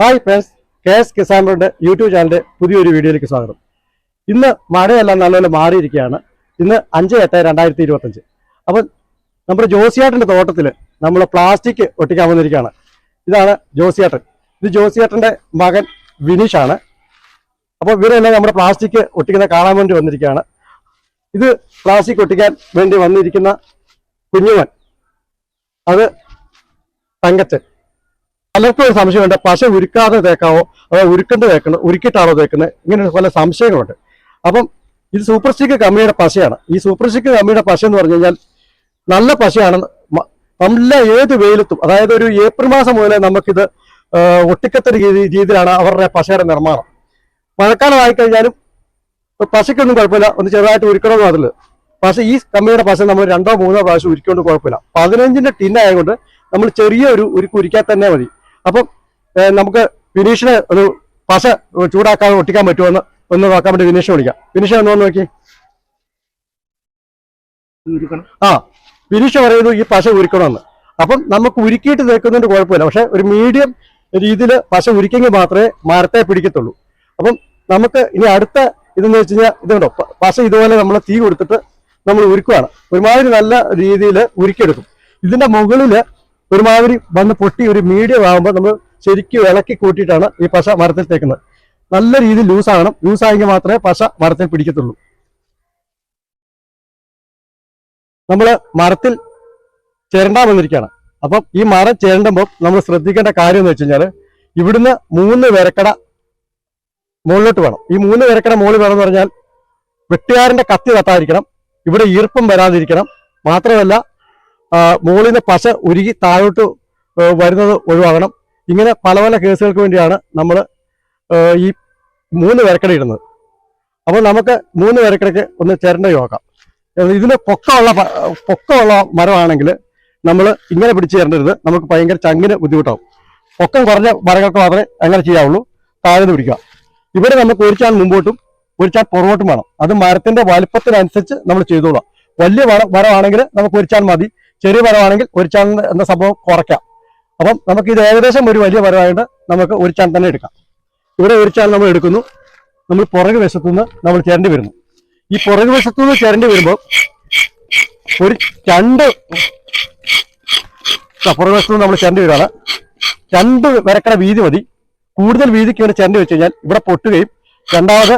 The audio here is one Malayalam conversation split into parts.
ഹായ് ഫ്രണ്ട്സ് കെ എസ് കിസാൻബോർഡിന്റെ യൂട്യൂബ് ചാനലിന്റെ പുതിയൊരു വീഡിയോയിലേക്ക് സ്വാഗതം. ഇന്ന് മഴയെല്ലാം നല്ലപോലെ മാറിയിരിക്കുകയാണ്. ഇന്ന് അഞ്ച് എട്ട് രണ്ടായിരത്തി ഇരുപത്തഞ്ച് അപ്പം നമ്മുടെ ജോസിയാട്ടന്റെ തോട്ടത്തിൽ നമ്മൾ പ്ലാസ്റ്റിക് ഒട്ടിക്കാൻ വന്നിരിക്കുകയാണ് ഇതാണ് ജോസിയാട്ടൻ. ഇത് ജോസിയാട്ടന്റെ മകൻ വിനീഷാണ് അപ്പോൾ ഇവരെല്ലാം നമ്മുടെ പ്ലാസ്റ്റിക് ഒട്ടിക്കുന്ന കാണാൻ വേണ്ടി വന്നിരിക്കുകയാണ്. ഇത് പ്ലാസ്റ്റിക് ഒട്ടിക്കാൻ വേണ്ടി വന്നിരിക്കുന്ന കുഞ്ഞുവൻ അത് തങ്കച്ചൻ. പലർക്കും ഒരു സംശയമുണ്ട് പശ ഉരുക്കാതെ തേക്കാവോ? അതോ ഉരുക്കണ്ട് തേക്കണം ഉരുക്കിട്ടാണോ തേക്കുന്നത്? ഇങ്ങനെ പല സംശയങ്ങളുണ്ട്. അപ്പം ഇത് സൂപ്പർ സ്റ്റിക്ക് കമ്പനിയുടെ പശയാണ്. ഈ സൂപ്പർ സ്റ്റിക്ക് കമ്പനിയുടെ പശ എന്ന് പറഞ്ഞു കഴിഞ്ഞാൽ നല്ല പശയാണ് നല്ല ഏത് വെയിലത്തും അതായത് ഒരു ഏപ്രിൽ മാസം മുതലേ നമുക്കിത് ഒട്ടിക്കത്ത രീതിയിലാണ് അവരുടെ പശയുടെ നിർമ്മാണം. മഴക്കാലം ആയിക്കഴിഞ്ഞാലും പശയ്ക്കൊന്നും കുഴപ്പമില്ല. ഒന്ന് ചെറുതായിട്ട് ഉരുക്കണമെന്ന് അതിൽ പക്ഷേ ഈ കമ്പനിയുടെ പശ നമ്മൾ രണ്ടോ മൂന്നോ പ്രാവശ്യം ഉരുക്കൊണ്ട് കുഴപ്പമില്ല. പതിനഞ്ചിന്റെ ടിന്നായതുകൊണ്ട് നമ്മൾ ചെറിയ ഒരു ഉരുക്ക് ഉരുക്കാൻ തന്നെ മതി. അപ്പം നമുക്ക് വിനീഷിനെ ഒരു പശ ചൂടാക്കാൻ ഒട്ടിക്കാൻ പറ്റുമെന്ന് ഒന്ന് നോക്കാൻ വേണ്ടി വിനീഷ് വിളിക്കാം. വിനീഷ് ഒന്ന് വന്ന് നോക്കി. ആ വിനീഷ് പറയുന്നു ഈ പശ ഉരുക്കണമെന്ന്. അപ്പം നമുക്ക് ഉരുക്കിയിട്ട് തേക്കുന്നതിന് കുഴപ്പമില്ല. പക്ഷെ ഒരു മീഡിയം രീതിയിൽ പശ ഉരുക്കെങ്കിൽ മാത്രമേ മരത്തെ പിടിക്കത്തുള്ളൂ. അപ്പം നമുക്ക് ഇനി അടുത്ത ഇതെന്ന് വെച്ച് കഴിഞ്ഞാൽ ഇതുണ്ടോ പശ ഇതുപോലെ നമ്മൾ തീ കൊടുത്തിട്ട് നമ്മൾ ഉരുക്കുവാണ്. ഒരുമാതിരി നല്ല രീതിയിൽ ഉരുക്കിയെടുക്കും. ഇതിന്റെ മുകളിൽ ഒരുമാതിരി വന്ന് പൊട്ടി ഒരു മീഡിയം ആകുമ്പോൾ നമ്മൾ ശരിക്കും ഇളക്കി കൂട്ടിയിട്ടാണ് ഈ പശ മരത്തിൽ തേക്കുന്നത്. നല്ല രീതിയിൽ ലൂസ് ആകണം. ലൂസ് ആയെങ്കിൽ മാത്രമേ പശ മരത്തിൽ പിടിക്കത്തുള്ളൂ. നമ്മൾ മരത്തിൽ ചിരണ്ടാൻ വന്നിരിക്കുകയാണ്. അപ്പം ഈ മരം ചേരണ്ടുമ്പോൾ നമ്മൾ ശ്രദ്ധിക്കേണ്ട കാര്യം എന്ന് വെച്ച് കഴിഞ്ഞാൽ ഇവിടുന്ന് മൂന്ന് വിരക്കട മുകളിലോട്ട് വേണം. ഈ മൂന്ന് വിരക്കട മുകളിൽ വേണം എന്ന് പറഞ്ഞാൽ വെട്ടുകാരന്റെ കത്തി തട്ടാതിരിക്കണം. ഇവിടെ ഈർപ്പം വരാതിരിക്കണം. മാത്രമല്ല മുകളിൽ നിന്ന് പശ ഉരുകി താഴോട്ട് വരുന്നത് ഒഴിവാകണം. ഇങ്ങനെ പല പല കേസുകൾക്ക് വേണ്ടിയാണ് നമ്മൾ ഈ മൂന്ന് വിരക്കട ഇടുന്നത്. അപ്പോൾ നമുക്ക് മൂന്ന് വിരക്കടയ്ക്ക് ഒന്ന് ചിരണ്ട നോക്കാം ഇതിന് പൊക്കമുള്ള പൊക്കമുള്ള മരമാണെങ്കിൽ നമ്മൾ ഇങ്ങനെ പിടിച്ച് ചേരേണ്ടരുത്. നമുക്ക് ഭയങ്കര ചങ്ങിന് ബുദ്ധിമുട്ടാവും. പൊക്കം കുറഞ്ഞ മരങ്ങൾക്ക് മാത്രമേ അങ്ങനെ ചെയ്യാവുള്ളൂ. താഴ്ന്നു പിടിക്കുക. ഇവിടെ നമുക്ക് ഒരിച്ചാൽ മുമ്പോട്ടും ഒരിച്ചാൽ പുറകോട്ടും വേണം. അത് മരത്തിന്റെ വലുപ്പത്തിനനുസരിച്ച് നമ്മൾ ചെയ്തോളാം. വലിയ മരം മരമാണെങ്കിൽ നമുക്ക് ഒരിച്ചാൽ മതി. ചെറിയ മരമാണെങ്കിൽ ഒരിച്ചാൽ എന്ന സംഭവം കുറയ്ക്കാം. അപ്പം നമുക്ക് ഇത് ഏകദേശം ഒരു വലിയ മരമായിട്ട് നമുക്ക് ഒരിച്ചാൽ തന്നെ എടുക്കാം. ഇവിടെ ഒരു ഒരിച്ചാൽ നമ്മൾ എടുക്കുന്നു. നമ്മൾ പുറകു വശത്തുനിന്ന് നമ്മൾ ചേരേണ്ടി വരുന്നു. ഈ പുറകു വശത്തുനിന്ന് ചേരേണ്ടി വരുമ്പോൾ ഒരു രണ്ട് പുറകുവശത്തുനിന്ന് നമ്മൾ ചേരേണ്ടി വരികയാണ് രണ്ട് വരക്കട വീതി മതി. കൂടുതൽ വീതിക്ക് വേണ്ടി ചേരേണ്ടി വെച്ച് കഴിഞ്ഞാൽ ഇവിടെ പൊട്ടുകയും രണ്ടാമത്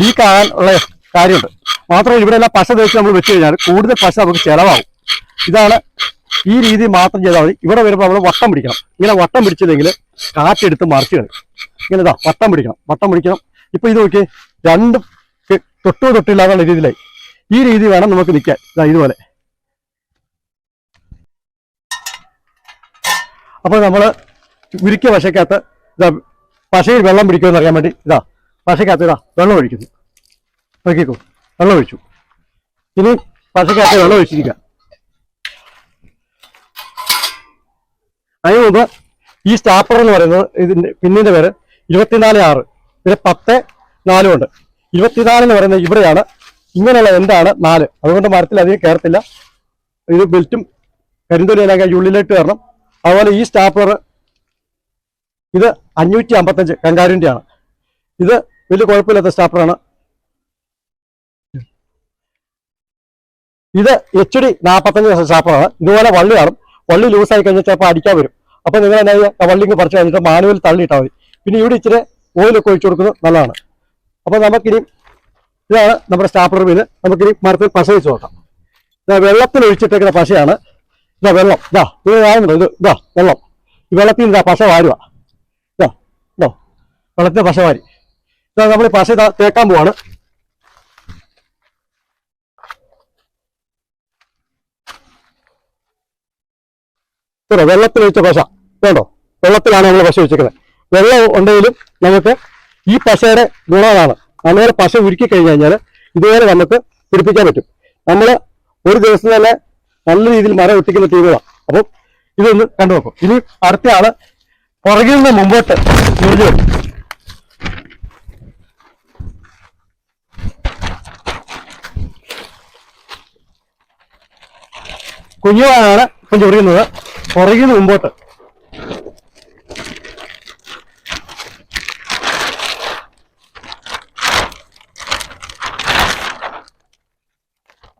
ലീക്ക് ആകാൻ ഉള്ള കാര്യമുണ്ട്. മാത്രമല്ല ഇവിടെ എല്ലാം പശ തേച്ച് നമ്മൾ വെച്ച് കഴിഞ്ഞാൽ കൂടുതൽ പശ നമുക്ക് ചിലവാകും. ഇതാണ് ഈ രീതി മാത്രം ചെയ്താൽ മതി. ഇവിടെ വരുമ്പോൾ നമ്മൾ വട്ടം പിടിക്കണം. ഇങ്ങനെ വട്ടം പിടിച്ചില്ലെങ്കിൽ കാറ്റെടുത്ത് മറിച്ച് കളയും. ഇങ്ങനെ ഇതാ വട്ടം പിടിക്കണം വട്ടം പിടിക്കണം. ഇപ്പൊ ഇത് നോക്കി രണ്ടും തൊട്ടോ തൊട്ടില്ലാന്നുള്ള രീതിയിലായി. ഈ രീതി വേണം നമുക്ക് നിൽക്കാൻ. ഇതാ ഇതുപോലെ. അപ്പോൾ നമ്മൾ ഉരുക്കിയ പശക്കകത്ത് ഇതാ പശയിൽ വെള്ളം പിടിക്കുമെന്ന് അറിയാൻ വേണ്ടി ഇതാ പശക്കകത്ത് ഇതാ വെള്ളം ഒഴിക്കുന്നു. നോക്കിക്കോ വെള്ളം ഒഴിച്ചു. ഇനി പശക്കകത്ത് വെള്ളം ഒഴിച്ചിരിക്കുക. അതിന് മുമ്പ് ഈ സ്റ്റാപ്പർ എന്ന് പറയുന്നത് ഇതിന്റെ പിന്നിന്റെ പേര് ഇരുപത്തിനാല് ആറ്. പിന്നെ പത്ത് നാലും ഉണ്ട്. ഇരുപത്തിനാല് എന്ന് പറയുന്നത് ഇവിടെയാണ്. ഇങ്ങനെയുള്ള എന്താണ് നാല്? അതുകൊണ്ട് മരത്തിൽ അധികം കയറത്തില്ല. ഇത് ബെൽറ്റും കരിന്തൊലി എല്ലാം കഴിഞ്ഞ് ഉള്ളിലേക്ക് കയറണം അതുപോലെ ഈ സ്റ്റാപ്പർ ഇത് അഞ്ഞൂറ്റി അമ്പത്തഞ്ച് കങ്കാരിന്റെയാണ് ഇത് വലിയ കുഴപ്പമില്ലാത്ത സ്റ്റാപ്പറാണ് ഇത് എച്ച് ഡി നാൽപ്പത്തഞ്ച് സ്റ്റാപ്പറാണ് ഇതുപോലെ വള്ളി കാണും വള്ളി ആയി കഴിഞ്ഞാൽ ചിലപ്പോൾ അടിക്കാൻ വരും. അപ്പൊ നിങ്ങൾ എന്നാ ചെയ്യുക? വള്ളിങ്ങ് പറിച്ച് കഴിഞ്ഞിട്ട് മാനുവൽ തള്ളിയിട്ടാൽ മതി. പിന്നെ ഇവിടെ ഇച്ചിരി ഓയിലൊക്കെ ഒഴിച്ചു കൊടുക്കുന്നത് നല്ലതാണ്. അപ്പൊ നമുക്കിനി ഇതാണ് നമ്മുടെ സ്റ്റാപ്ലർ മീൻ. നമുക്കിനി മരത്തിൽ പശ വെച്ച് നോക്കാം. ഇതാ വെള്ളത്തിൽ ഒഴിച്ചിട്ടേക്കുന്ന പശയാണ്. ഇതാ വെള്ളം. ഇതാ ഇത് കാണുന്നുണ്ടോ ഇത് ഇതാ വെള്ളം. ഈ വെള്ളത്തിൽ ഇതാ പശ വാരുക ഇതാ ഇതോ വെള്ളത്തിൽ പശ വാരി. ഇതാ നമ്മൾ പശ ഇതാ തേക്കാൻ പോവാണ്. ഇതോ വെള്ളത്തിൽ ഒഴിച്ച പശ. വേണ്ടോ വെള്ളത്തിലാണ് നമ്മൾ പശ ഒഴിച്ചിരിക്കുന്നത്. വെള്ളം ഉണ്ടെങ്കിലും നമുക്ക് ഈ പശയുടെ ഗുണമാണ്. നമ്മളെ പശ ഉരുക്കി കഴിഞ്ഞ് കഴിഞ്ഞാൽ ഇതുവരെ നമുക്ക് പിടിപ്പിക്കാൻ പറ്റും. നമ്മൾ ഒരു ദിവസം തന്നെ നല്ല രീതിയിൽ മരം ഒട്ടിക്കുന്ന ടീമുകളാണ് അപ്പം ഇതൊന്ന് കണ്ടു നോക്കും. ഇനി അടുത്ത ആൾ പുറകിൽ നിന്ന് മുമ്പോട്ട് മുറിഞ്ഞു വരും. കുഞ്ഞുവാനാണ് ഇപ്പം ചൊറിയുന്നത് പുറകിൽ മുമ്പോട്ട്.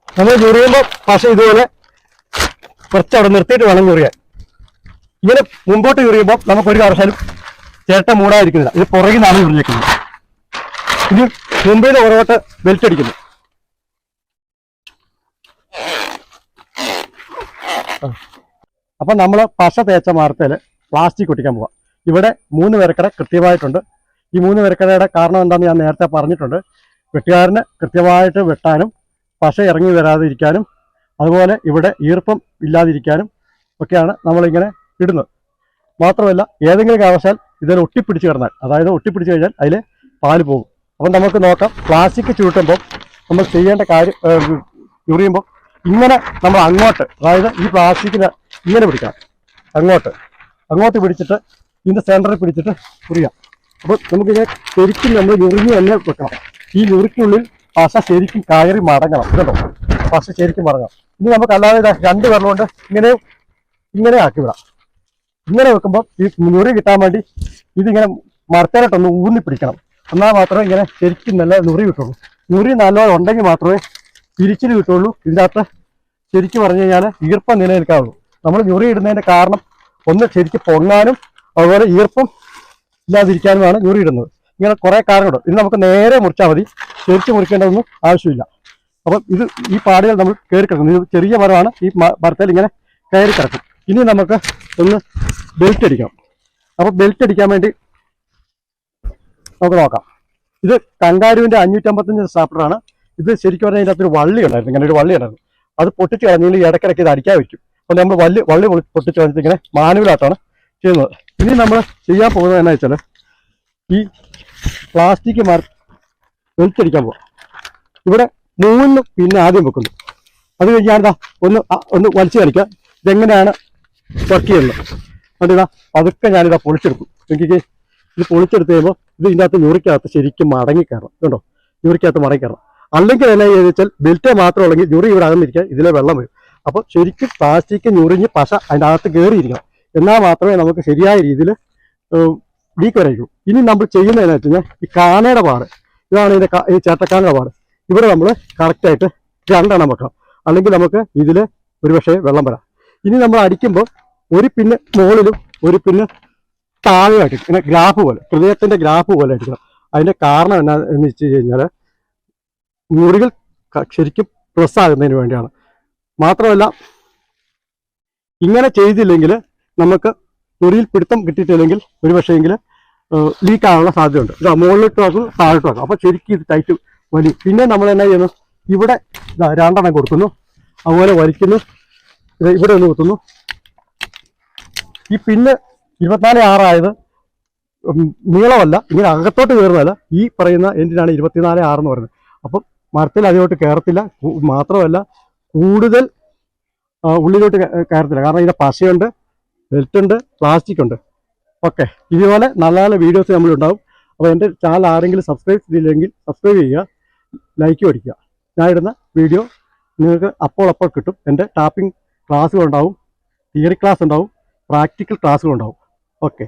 നമ്മൾ ചുറിയുമ്പോൾ പശ ഇതുപോലെ കുറച്ച് അവിടെ നിർത്തിയിട്ട് വേണം ചുറിയാൻ. ഇങ്ങനെ മുമ്പോട്ട് നമുക്ക് ഒരു കാരണവശാലും ചേട്ട മൂടാതിരിക്കുന്നില്ല. ഇത് പുറകിലാണ് ചുറിഞ്ഞേക്കുന്നത് ഇനി മുമ്പിൽ പുറകോട്ട് ബെൽറ്റ് അടിക്കുന്നു. ആ. അപ്പൊ നമ്മൾ പശ തേച്ച മാർത്തയിൽ പ്ലാസ്റ്റിക് ഒട്ടിക്കാൻ പോവാം. ഇവിടെ മൂന്ന് പേരക്കട കൃത്യമായിട്ടുണ്ട്. ഈ മൂന്ന് പേരക്കടയുടെ കാരണം എന്താണെന്ന് ഞാൻ നേരത്തെ പറഞ്ഞിട്ടുണ്ട്. വെട്ടുകാരന് കൃത്യമായിട്ട് വെട്ടാനും പശ ഇറങ്ങി വരാതിരിക്കാനും അതുപോലെ ഇവിടെ ഈർപ്പം ഇല്ലാതിരിക്കാനും ഒക്കെയാണ് നമ്മളിങ്ങനെ ഇടുന്നത്. മാത്രമല്ല ഏതെങ്കിലും കാരണവശാൽ ഇതിൽ ഒട്ടിപ്പിടിച്ച് കിടന്നാൽ അതായത് ഒട്ടിപ്പിടിച്ച് കഴിഞ്ഞാൽ അതിൽ പാൽ പോകും. അപ്പം നമുക്ക് നോക്കാം പ്ലാസ്റ്റിക് ചുരുട്ടുമ്പോൾ നമ്മൾ ചെയ്യേണ്ട കാര്യം ചുറിയുമ്പോൾ ഇങ്ങനെ നമ്മൾ അങ്ങോട്ട് അതായത് ഈ പ്ലാസ്റ്റിക്കിന് ഇങ്ങനെ പിടിക്കാം അങ്ങോട്ട്. അങ്ങോട്ട് പിടിച്ചിട്ട് ഇതിന്റെ സെന്ററിൽ പിടിച്ചിട്ട് മുറിയാം അപ്പോൾ നമുക്കിങ്ങനെ ശരിക്കും നമ്മൾ ഞുറിഞ്ഞ് തന്നെ വെക്കണം. ഈ ഞുറിക്കുള്ളിൽ പശ ശരിക്കും കയറി മടങ്ങണം. കേട്ടോ? പശ ശരിക്കും മടങ്ങണം. ഇനി നമുക്ക് അല്ലാതെ രണ്ട് വെള്ളം കൊണ്ട് ഇങ്ങനെ ഇങ്ങനെ ആക്കി വിടാം. ഇങ്ങനെ വെക്കുമ്പോൾ ഈ ഞുറി കിട്ടാൻ വേണ്ടി ഇതിങ്ങനെ മറത്തേലോട്ടൊന്ന് ഊന്നി പിടിക്കണം. എന്നാൽ മാത്രമേ ഇങ്ങനെ ശരിക്കും നല്ല നുറി കിട്ടുള്ളൂ. നുറി നല്ലോണം ഉണ്ടെങ്കിൽ മാത്രമേ തിരിച്ചിൽ കിട്ടുള്ളൂ. ഇതിനകത്ത് ശരിക്കും പറഞ്ഞു കഴിഞ്ഞാൽ ഈർപ്പം നിലനിൽക്കാവുള്ളൂ. നമ്മൾ ഞുറി ഇടുന്നതിന്റെ കാരണം ഒന്ന് ശരിക്കും പൊങ്ങാനും അതുപോലെ ഈർപ്പം ഇല്ലാതിരിക്കാനുമാണ് ഞുറി ഇടുന്നത്. ഇങ്ങനെ കുറേ കാരണമുണ്ട് ഇത് നമുക്ക് നേരെ മുറിച്ചാൽ മതി. ശരിച്ച് മുറിക്കേണ്ടതൊന്നും ആവശ്യമില്ല. അപ്പം ഇത് ഈ പാടുകൾ നമ്മൾ കയറി കിടക്കുന്നു. ഇത് ചെറിയ മരമാണ്. ഈ മരത്തിൽ ഇങ്ങനെ കയറി കിടക്കും. ഇനി നമുക്ക് ഒന്ന് ബെൽറ്റ് അടിക്കണം. അപ്പോൾ ബെൽറ്റ് അടിക്കാൻ വേണ്ടി നമുക്ക് നോക്കാം. ഇത് കങ്കാരുവിന്റെ അഞ്ഞൂറ്റമ്പത്തഞ്ച് സ്റ്റാപ്ലറാണ് ഇത് ശരിക്കും പറഞ്ഞാൽ അതിന്റെ അകത്തൊരു വള്ളി ഉണ്ടായിരുന്നു. ഇങ്ങനെ ഒരു വള്ളി ഉണ്ടായിരുന്നു. അത് പൊട്ടിച്ച് കളഞ്ഞെങ്കിൽ ഇടയ്ക്കിടയ്ക്ക് ഇത് അടിക്കാൻ വെക്കും. അപ്പോൾ നമ്മൾ വള്ളി വള്ളി പൊട്ടിച്ച് ഇങ്ങനെ മാനുവലായിട്ടാണ് ചെയ്യുന്നത്. ഇനി നമ്മൾ ചെയ്യാൻ പോകുന്നത് എന്നാ വെച്ചാൽ ഈ പ്ലാസ്റ്റിക് മാർ വെളിച്ചടിക്കാൻ പോവാം. ഇവിടെ മൂന്ന് പിന്നെ ആദ്യം വെക്കുന്നു. അത് കഴിഞ്ഞാണിതാ ഒന്ന് ഒന്ന് വലിച്ചു കളിക്കുക ഇതെങ്ങനെയാണ് വർക്ക് ചെയ്യുന്നത്? അതുകൊണ്ടിതാ അതൊക്കെ ഞാനിതാ പൊളിച്ചെടുക്കും. എനിക്ക് ഇത് പൊളിച്ചെടുത്ത് കഴിയുമ്പോൾ ഇത് ഇതിന്റെ അകത്ത് ഞുറിക്കകത്ത് ശരിക്കും മടങ്ങി കയറണം. കണ്ടോ? ഞുറിക്കകത്ത് മടങ്ങി കയറണം. അല്ലെങ്കിൽ ചെയ്യുക വെച്ചാൽ ബെൽറ്റ് മാത്രം ഉള്ളെങ്കിൽ ഞുറി ഇവിടെ അകന്നിരിക്കുക ഇതിലെ വെള്ളം വരും. അപ്പോൾ ശരിക്കും പ്ലാസ്റ്റിക് ഞുറിഞ്ഞ് പശ അതിന്റെ അകത്ത് കയറിയിരിക്കണം എന്നാൽ മാത്രമേ നമുക്ക് ശരിയായ രീതിയിൽ ലീക്ക് വരയ്ക്കൂ ഇനി നമ്മൾ ചെയ്യുന്നതെന്ന് വെച്ച് കഴിഞ്ഞാൽ ഈ കാനയുടെ പാട് ഇതാണ് ഇതിന്റെ ഈ ചേട്ടക്കാനയുടെ പാട്. ഇവിടെ നമ്മൾ കറക്റ്റായിട്ട് രണ്ടെണ്ണം വെക്കണം. അല്ലെങ്കിൽ നമുക്ക് ഇതിൽ ഒരുപക്ഷെ വെള്ളം വരാം. ഇനി നമ്മൾ അടിക്കുമ്പോൾ ഒരു പിന്നെ മുകളിലും ഒരു പിന്നെ താഴെയായിട്ട് ഇങ്ങനെ ഗ്രാഫ് പോലെ ഹൃദയത്തിന്റെ ഗ്രാഫ് പോലെ അടിക്കണം. അതിന്റെ കാരണം എന്നാ എന്ന് വെച്ച് കഴിഞ്ഞാൽ മുറികൾ ശരിക്കും പ്ലസ് ആകുന്നതിന് വേണ്ടിയാണ്. മാത്രമല്ല ഇങ്ങനെ ചെയ്തില്ലെങ്കിൽ നമുക്ക് മുറിയിൽ പിടുത്തം കിട്ടിയിട്ടില്ലെങ്കിൽ ഒരു പക്ഷേങ്കിൽ ലീക്ക് ആകാനുള്ള സാധ്യതയുണ്ട്. ഇതാ മുകളിലിട്ട് ആക്കും താഴോട്ട് ആക്കും. അപ്പോൾ ശരിക്കും ഇത് ടൈറ്റ് വലി പിന്നെ നമ്മൾ എന്നാ ചെയ്യുന്നു? ഇവിടെ രണ്ടെണ്ണം കൊടുക്കുന്നു. അതുപോലെ വലിക്കുന്നു. ഇവിടെ ഒന്ന് കുത്തുന്നു. ഈ പിന്നെ ഇരുപത്തിനാല് ആറായത് നീളമല്ല ഇങ്ങനെ അകത്തോട്ട് കയറുന്നതല്ല. ഈ പറയുന്ന എന്തിനാണ് ഇരുപത്തിനാല് ആറ് എന്ന് പറയുന്നത്? അപ്പം മരത്തിൽ അതിലോട്ട് കയറത്തില്ല. മാത്രമല്ല കൂടുതൽ ഉള്ളിലോട്ട് കയറത്തില്ല. കാരണം ഇതിന്റെ പശയുണ്ട് ബെൽറ്റ് ഉണ്ട് പ്ലാസ്റ്റിക് ഉണ്ട് ഓക്കെ. ഇതുപോലെ നല്ല നല്ല വീഡിയോസ് നമ്മളുണ്ടാവും അപ്പോൾ എന്റെ ചാനൽ ആരെങ്കിലും സബ്സ്ക്രൈബ് ചെയ്തില്ലെങ്കിൽ സബ്സ്ക്രൈബ് ചെയ്യുക ലൈക്ക് അടിക്കുക. ഞാൻ ഇടുന്ന വീഡിയോ നിങ്ങൾക്ക് അപ്പോൾ അപ്പോൾ കിട്ടും. എന്റെ ടാപ്പിംഗ് ക്ലാസ്സുകളുണ്ടാവും തിയറി ക്ലാസ് ഉണ്ടാവും പ്രാക്ടിക്കൽ ക്ലാസ്സുകളുണ്ടാവും. ഓക്കെ.